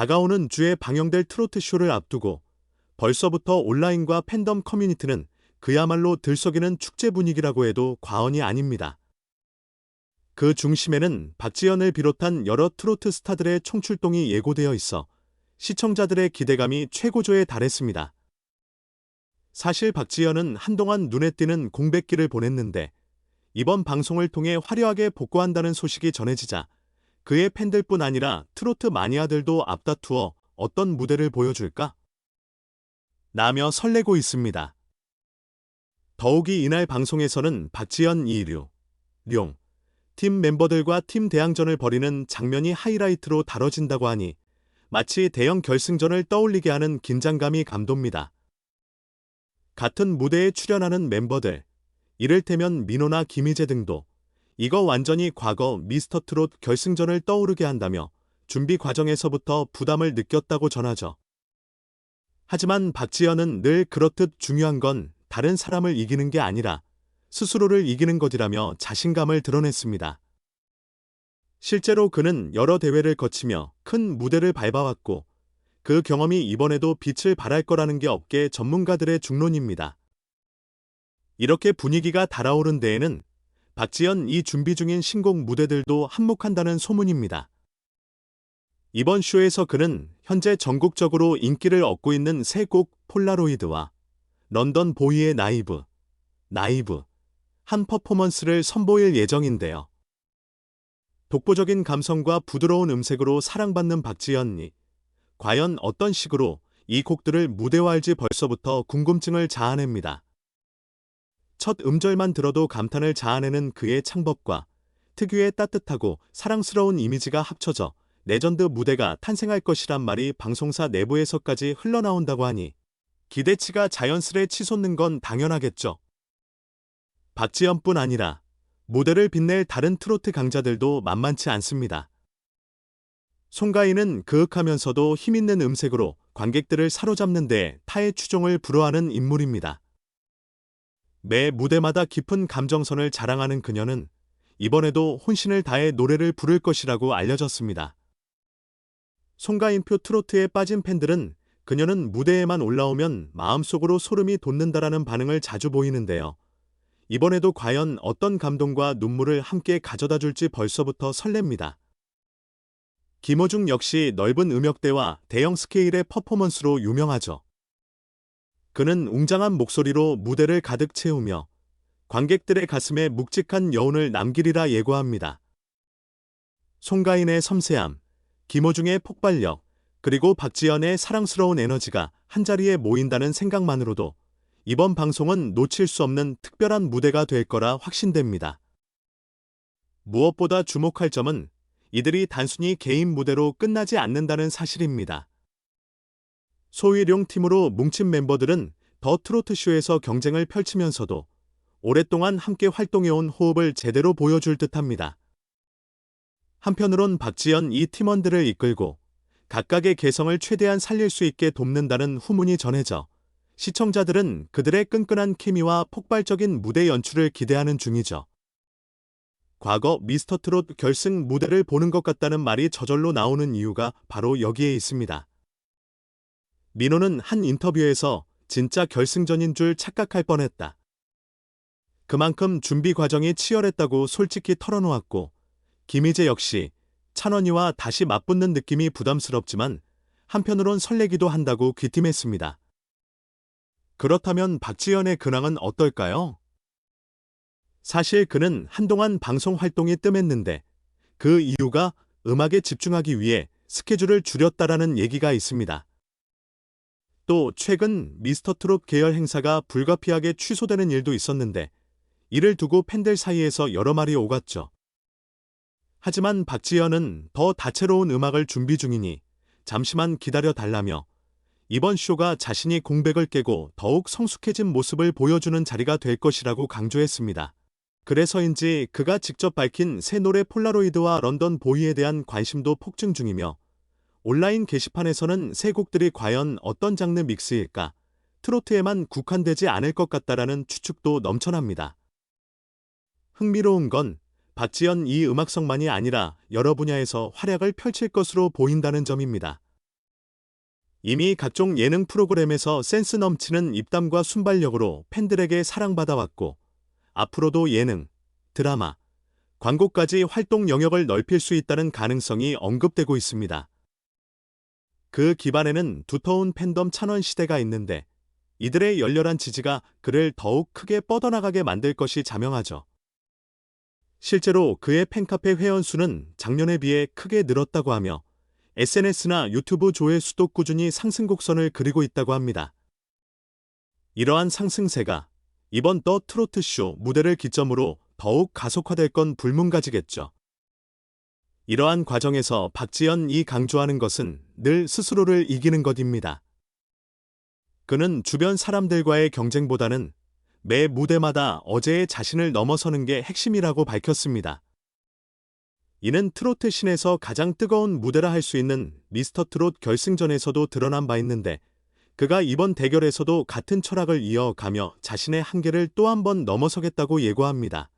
다가오는 주에 방영될 트로트 쇼를 앞두고 벌써부터 온라인과 팬덤 커뮤니티는 그야말로 들썩이는 축제 분위기라고 해도 과언이 아닙니다. 그 중심에는 박지연을 비롯한 여러 트로트 스타들의 총출동이 예고되어 있어 시청자들의 기대감이 최고조에 달했습니다. 사실 박지연은 한동안 눈에 띄는 공백기를 보냈는데 이번 방송을 통해 화려하게 복구한다는 소식이 전해지자 그의 팬들뿐 아니라 트로트 마니아들도 앞다투어 어떤 무대를 보여줄까? 나며 설레고 있습니다. 더욱이 이날 방송에서는 박지연 이류, 룡, 팀 멤버들과 팀 대항전을 벌이는 장면이 하이라이트로 다뤄진다고 하니 마치 대형 결승전을 떠올리게 하는 긴장감이 감돕니다. 같은 무대에 출연하는 멤버들, 이를테면 민호나 김희재 등도 이거 완전히 과거 미스터 트롯 결승전을 떠오르게 한다며 준비 과정에서부터 부담을 느꼈다고 전하죠. 하지만 박지연은 늘 그렇듯 중요한 건 다른 사람을 이기는 게 아니라 스스로를 이기는 것이라며 자신감을 드러냈습니다. 실제로 그는 여러 대회를 거치며 큰 무대를 밟아왔고 그 경험이 이번에도 빛을 발할 거라는 게 업계 전문가들의 중론입니다. 이렇게 분위기가 달아오른 데에는 박지연 이 준비 중인 신곡 무대들도 한몫한다는 소문입니다. 이번 쇼에서 그는 현재 전국적으로 인기를 얻고 있는 세 곡 폴라로이드와 런던 보이의 나이브, 나이브, 한 퍼포먼스를 선보일 예정인데요. 독보적인 감성과 부드러운 음색으로 사랑받는 박지연이 과연 어떤 식으로 이 곡들을 무대화할지 벌써부터 궁금증을 자아냅니다. 첫 음절만 들어도 감탄을 자아내는 그의 창법과 특유의 따뜻하고 사랑스러운 이미지가 합쳐져 레전드 무대가 탄생할 것이란 말이 방송사 내부에서까지 흘러나온다고 하니 기대치가 자연스레 치솟는 건 당연하겠죠. 박지연뿐 아니라 무대를 빛낼 다른 트로트 강자들도 만만치 않습니다. 송가인은 그윽하면서도 힘있는 음색으로 관객들을 사로잡는 데 타의 추종을 불허하는 인물입니다. 매 무대마다 깊은 감정선을 자랑하는 그녀는 이번에도 혼신을 다해 노래를 부를 것이라고 알려졌습니다. 송가인표 트로트에 빠진 팬들은 그녀는 무대에만 올라오면 마음속으로 소름이 돋는다라는 반응을 자주 보이는데요. 이번에도 과연 어떤 감동과 눈물을 함께 가져다 줄지 벌써부터 설렙니다. 김호중 역시 넓은 음역대와 대형 스케일의 퍼포먼스로 유명하죠. 그는 웅장한 목소리로 무대를 가득 채우며 관객들의 가슴에 묵직한 여운을 남기리라 예고합니다. 송가인의 섬세함, 김호중의 폭발력, 그리고 박지연의 사랑스러운 에너지가 한자리에 모인다는 생각만으로도 이번 방송은 놓칠 수 없는 특별한 무대가 될 거라 확신됩니다. 무엇보다 주목할 점은 이들이 단순히 개인 무대로 끝나지 않는다는 사실입니다. 소위룡 팀으로 뭉친 멤버들은 더 트로트 쇼에서 경쟁을 펼치면서도 오랫동안 함께 활동해온 호흡을 제대로 보여줄 듯합니다. 한편으론 박지연 이 팀원들을 이끌고 각각의 개성을 최대한 살릴 수 있게 돕는다는 후문이 전해져 시청자들은 그들의 끈끈한 케미와 폭발적인 무대 연출을 기대하는 중이죠. 과거 미스터 트롯 결승 무대를 보는 것 같다는 말이 저절로 나오는 이유가 바로 여기에 있습니다. 민호는 한 인터뷰에서 진짜 결승전인 줄 착각할 뻔했다. 그만큼 준비 과정이 치열했다고 솔직히 털어놓았고, 김희재 역시 찬원이와 다시 맞붙는 느낌이 부담스럽지만 한편으론 설레기도 한다고 귀띔했습니다. 그렇다면 박지연의 근황은 어떨까요? 사실 그는 한동안 방송 활동이 뜸했는데 그 이유가 음악에 집중하기 위해 스케줄을 줄였다라는 얘기가 있습니다. 또 최근 미스터 트롯 계열 행사가 불가피하게 취소되는 일도 있었는데 이를 두고 팬들 사이에서 여러 말이 오갔죠. 하지만 박지연은 더 다채로운 음악을 준비 중이니 잠시만 기다려 달라며 이번 쇼가 자신이 공백을 깨고 더욱 성숙해진 모습을 보여주는 자리가 될 것이라고 강조했습니다. 그래서인지 그가 직접 밝힌 새 노래 폴라로이드와 런던 보이에 대한 관심도 폭증 중이며 온라인 게시판에서는 새 곡들이 과연 어떤 장르 믹스일까 트로트에만 국한되지 않을 것 같다라는 추측도 넘쳐납니다. 흥미로운 건 박지연 이 음악성만이 아니라 여러 분야에서 활약을 펼칠 것으로 보인다는 점입니다. 이미 각종 예능 프로그램에서 센스 넘치는 입담과 순발력으로 팬들에게 사랑받아왔고, 앞으로도 예능, 드라마, 광고까지 활동 영역을 넓힐 수 있다는 가능성이 언급되고 있습니다. 그 기반에는 두터운 팬덤 찬원 시대가 있는데, 이들의 열렬한 지지가 그를 더욱 크게 뻗어나가게 만들 것이 자명하죠. 실제로 그의 팬카페 회원 수는 작년에 비해 크게 늘었다고 하며 SNS나 유튜브 조회수도 꾸준히 상승 곡선을 그리고 있다고 합니다. 이러한 상승세가 이번 더 트로트쇼 무대를 기점으로 더욱 가속화될 건 불문가지겠죠. 이러한 과정에서 박지연이 강조하는 것은 늘 스스로를 이기는 것입니다. 그는 주변 사람들과의 경쟁보다는 매 무대마다 어제의 자신을 넘어서는 게 핵심이라고 밝혔습니다. 이는 트로트 신에서 가장 뜨거운 무대라 할 수 있는 미스터 트롯 결승전에서도 드러난 바 있는데 그가 이번 대결에서도 같은 철학을 이어가며 자신의 한계를 또 한 번 넘어서겠다고 예고합니다.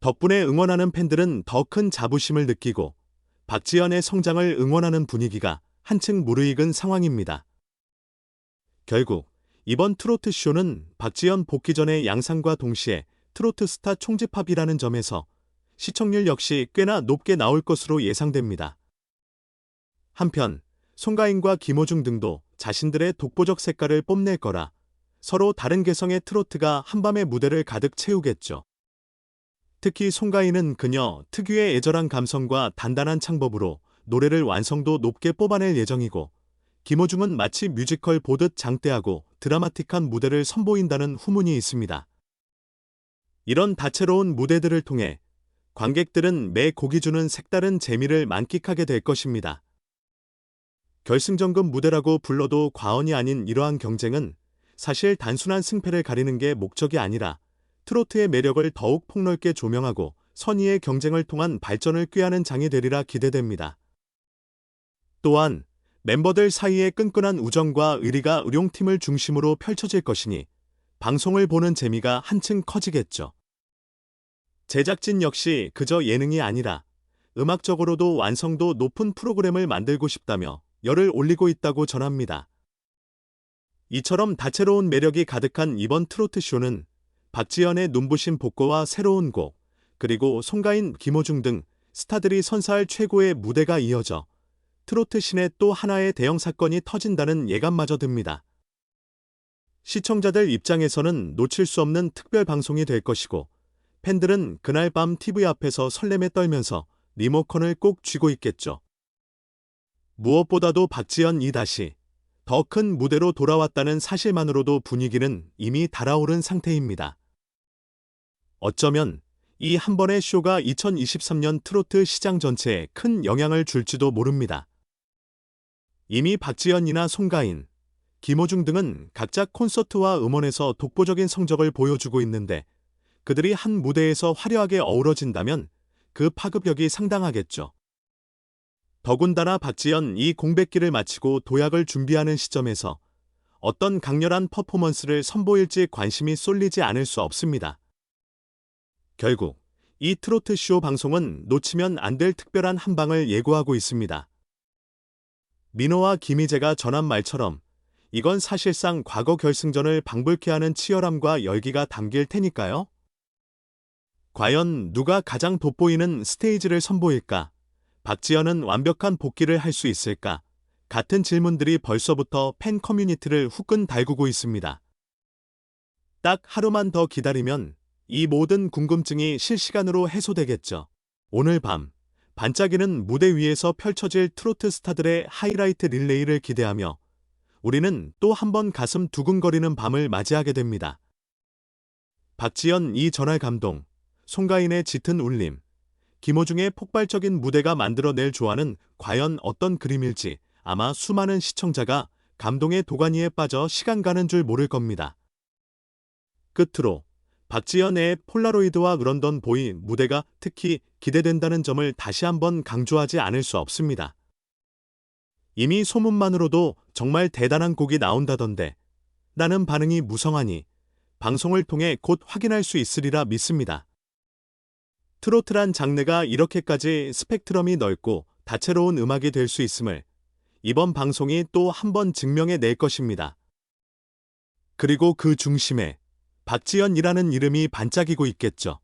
덕분에 응원하는 팬들은 더 큰 자부심을 느끼고 박지연의 성장을 응원하는 분위기가 한층 무르익은 상황입니다. 결국 이번 트로트 쇼는 박지연 복귀 전의 양상과 동시에 트로트 스타 총집합이라는 점에서 시청률 역시 꽤나 높게 나올 것으로 예상됩니다. 한편 송가인과 김호중 등도 자신들의 독보적 색깔을 뽐낼 거라 서로 다른 개성의 트로트가 한밤의 무대를 가득 채우겠죠. 특히 송가인은 그녀 특유의 애절한 감성과 단단한 창법으로 노래를 완성도 높게 뽑아낼 예정이고 김호중은 마치 뮤지컬 보듯 장대하고 드라마틱한 무대를 선보인다는 후문이 있습니다. 이런 다채로운 무대들을 통해 관객들은 매 곡이 주는 색다른 재미를 만끽하게 될 것입니다. 결승전급 무대라고 불러도 과언이 아닌 이러한 경쟁은 사실 단순한 승패를 가리는 게 목적이 아니라 트로트의 매력을 더욱 폭넓게 조명하고 선의의 경쟁을 통한 발전을 꾀하는 장이 되리라 기대됩니다. 또한 멤버들 사이의 끈끈한 우정과 의리가 의룡팀을 중심으로 펼쳐질 것이니 방송을 보는 재미가 한층 커지겠죠. 제작진 역시 그저 예능이 아니라 음악적으로도 완성도 높은 프로그램을 만들고 싶다며 열을 올리고 있다고 전합니다. 이처럼 다채로운 매력이 가득한 이번 트로트 쇼는 박지연의 눈부신 복고와 새로운 곡, 그리고 송가인, 김호중 등 스타들이 선사할 최고의 무대가 이어져 트로트 신의 또 하나의 대형 사건이 터진다는 예감마저 듭니다. 시청자들 입장에서는 놓칠 수 없는 특별 방송이 될 것이고 팬들은 그날 밤 TV 앞에서 설렘에 떨면서 리모컨을 꼭 쥐고 있겠죠. 무엇보다도 박지연 이 다시 더 큰 무대로 돌아왔다는 사실만으로도 분위기는 이미 달아오른 상태입니다. 어쩌면 이 한 번의 쇼가 2023년 트로트 시장 전체에 큰 영향을 줄지도 모릅니다. 이미 박지연이나 송가인, 김호중 등은 각자 콘서트와 음원에서 독보적인 성적을 보여주고 있는데 그들이 한 무대에서 화려하게 어우러진다면 그 파급력이 상당하겠죠. 더군다나 박지연 이 공백기를 마치고 도약을 준비하는 시점에서 어떤 강렬한 퍼포먼스를 선보일지 관심이 쏠리지 않을 수 없습니다. 결국 이 트로트 쇼 방송은 놓치면 안 될 특별한 한 방을 예고하고 있습니다. 민호와 김희재가 전한 말처럼 이건 사실상 과거 결승전을 방불케 하는 치열함과 열기가 담길 테니까요. 과연 누가 가장 돋보이는 스테이지를 선보일까? 박지연은 완벽한 복귀를 할 수 있을까? 같은 질문들이 벌써부터 팬 커뮤니티를 후끈 달구고 있습니다. 딱 하루만 더 기다리면 이 모든 궁금증이 실시간으로 해소되겠죠. 오늘 밤 반짝이는 무대 위에서 펼쳐질 트로트 스타들의 하이라이트 릴레이를 기대하며 우리는 또 한 번 가슴 두근거리는 밤을 맞이하게 됩니다. 박지연 이 전할 감동, 송가인의 짙은 울림, 김호중의 폭발적인 무대가 만들어낼 조화는 과연 어떤 그림일지 아마 수많은 시청자가 감동의 도가니에 빠져 시간 가는 줄 모를 겁니다. 끝으로 박지연의 폴라로이드와 런던 보이 무대가 특히 기대된다는 점을 다시 한번 강조하지 않을 수 없습니다. 이미 소문만으로도 정말 대단한 곡이 나온다던데 나는 반응이 무성하니 방송을 통해 곧 확인할 수 있으리라 믿습니다. 트로트란 장르가 이렇게까지 스펙트럼이 넓고 다채로운 음악이 될 수 있음을 이번 방송이 또 한 번 증명해 낼 것입니다. 그리고 그 중심에 박지연이라는 이름이 반짝이고 있겠죠.